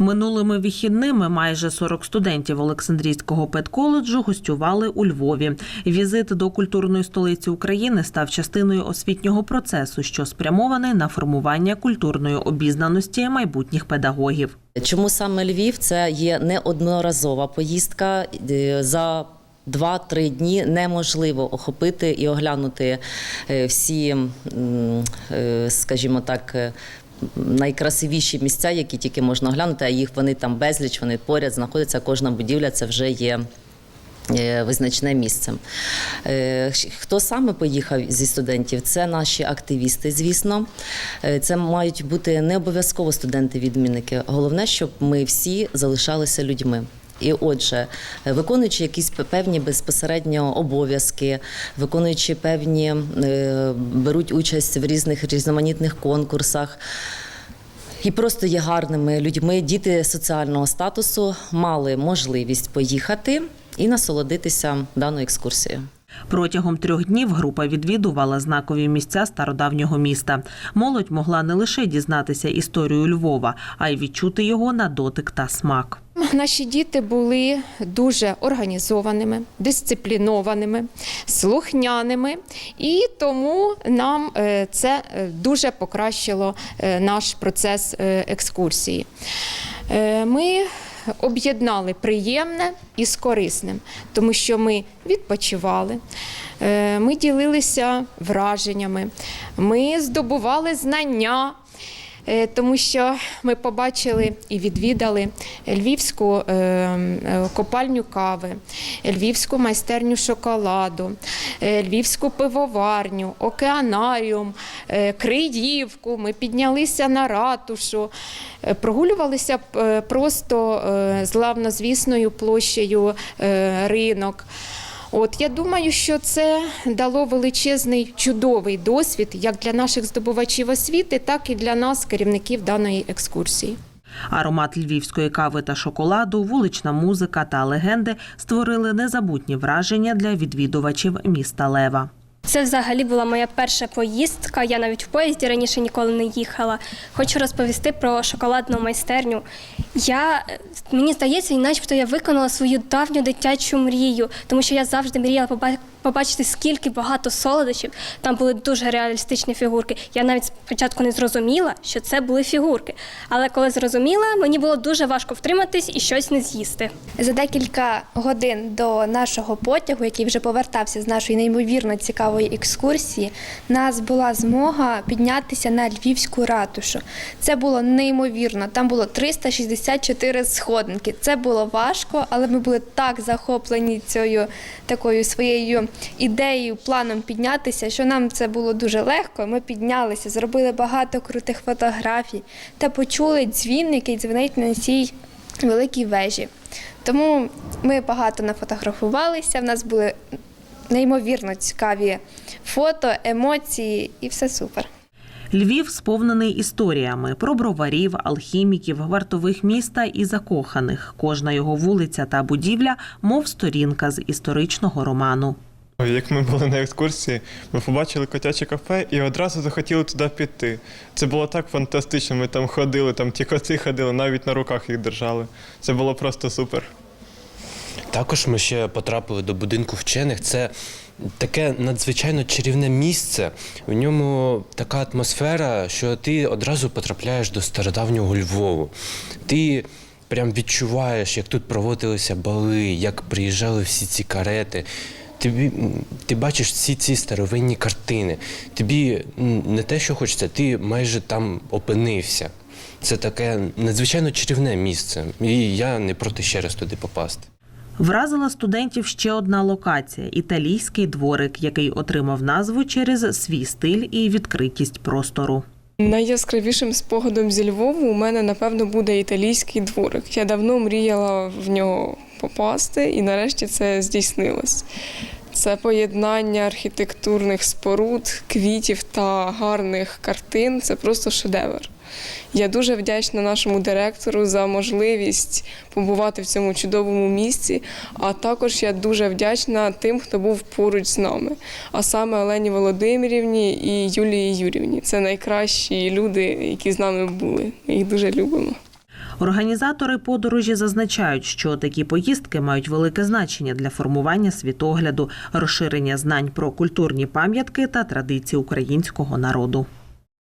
Минулими вихідними майже 40 студентів Олександрійського педколеджу гостювали у Львові. Візит до культурної столиці України став частиною освітнього процесу, що спрямований на формування культурної обізнаності майбутніх педагогів. Чому саме Львів? Це є неодноразова поїздка Е, за. Два-три дні неможливо охопити і оглянути е, всі, е, скажімо так, найкрасивіші місця, які тільки можна оглянути, а їх вони там безліч, вони поряд знаходяться. Кожна будівля це вже є. е, Визначне місцем. Е, Хто саме поїхав зі студентів? Це наші активісти, звісно. Е, Це мають бути не обов'язково студенти-відмінники. Головне, щоб ми всі залишалися людьми. І отже, виконуючи якісь певні безпосередньо обов'язки, виконуючи певні, е, беруть участь в різних різноманітних конкурсах. І просто є гарними людьми. Діти соціального статусу мали можливість поїхати і насолодитися даною екскурсією. Протягом трьох днів група відвідувала знакові місця стародавнього міста. Молодь могла не лише дізнатися історію Львова, а й відчути його на дотик та смак. Наші діти були дуже організованими, дисциплінованими, слухняними, і тому нам е, це е, дуже покращило е, наш процес екскурсії. Ми об'єднали приємне із корисним, тому що ми відпочивали, е, ми ділилися враженнями, ми здобували знання. Е, тому що ми побачили і відвідали львівську е, е, копальню кави, львівську майстерню шоколаду, львівську пивоварню, океанаріум, Криївку. Ми піднялися на ратушу, прогулювалися просто е, славнозвісною площею ринок. От я думаю, що це дало величезний чудовий досвід як для наших здобувачів освіти, так і для нас, керівників даної екскурсії. Аромат львівської кави та шоколаду, вулична музика та легенди створили незабутні враження для відвідувачів міста Лева. Це взагалі була моя перша поїздка. Я навіть в поїзді раніше ніколи не їхала. Хочу розповісти про шоколадну майстерню. Я мені здається, і начебто я виконала свою давню дитячу мрію, тому що я завжди мріяла побачити, скільки багато солодощів. Там були дуже реалістичні фігурки. Я навіть спочатку не зрозуміла, що це були фігурки. Але коли зрозуміла, мені було дуже важко втриматись і щось не з'їсти. За декілька годин до нашого потягу, який вже повертався з нашої неймовірно цікавої екскурсії, нас була змога піднятися на львівську ратушу. Це було неймовірно. Там було 364 сходинки. Це було важко, але ми були так захоплені цією такою своєю ідеєю, планом піднятися, що нам це було дуже легко. Ми піднялися, зробили багато крутих фотографій та почули дзвін, який дзвонить на цій великій вежі. Тому ми багато нафотографувалися. В нас були неймовірно цікаві фото, емоції, і все супер. Львів сповнений історіями про броварів, алхіміків, вартових міста і закоханих. Кожна його вулиця та будівля, мов сторінка з історичного роману. Як ми були на екскурсії, ми побачили котяче кафе і одразу захотіли туди піти. Це було так фантастично. Ми там ходили, там ті коти ходили, навіть на руках їх держали. Це було просто супер. Також ми ще потрапили до будинку вчених. Це таке надзвичайно чарівне місце. В ньому така атмосфера, що ти одразу потрапляєш до стародавнього Львову. Ти прям відчуваєш, як тут проводилися бали, як приїжджали всі ці карети. Тобі, ти бачиш всі ці старовинні картини. Тобі не те, що хочеться, ти майже там опинився. Це таке надзвичайно чарівне місце. І я не проти ще раз туди попасти. Вразила студентів ще одна локація італійський дворик, який отримав назву через свій стиль і відкритість простору. Найяскравішим спогадом зі Львову у мене, напевно, буде італійський дворик. Я давно мріяла в нього попасти, і нарешті це здійснилось. Це поєднання архітектурних споруд, квітів та гарних картин це просто шедевр. Я дуже вдячна нашому директору за можливість побувати в цьому чудовому місці. А також я дуже вдячна тим, хто був поруч з нами, а саме Олені Володимирівні і Юлії Юрівні. Це найкращі люди, які з нами були. Ми їх дуже любимо. Організатори подорожі зазначають, що такі поїздки мають велике значення для формування світогляду, розширення знань про культурні пам'ятки та традиції українського народу.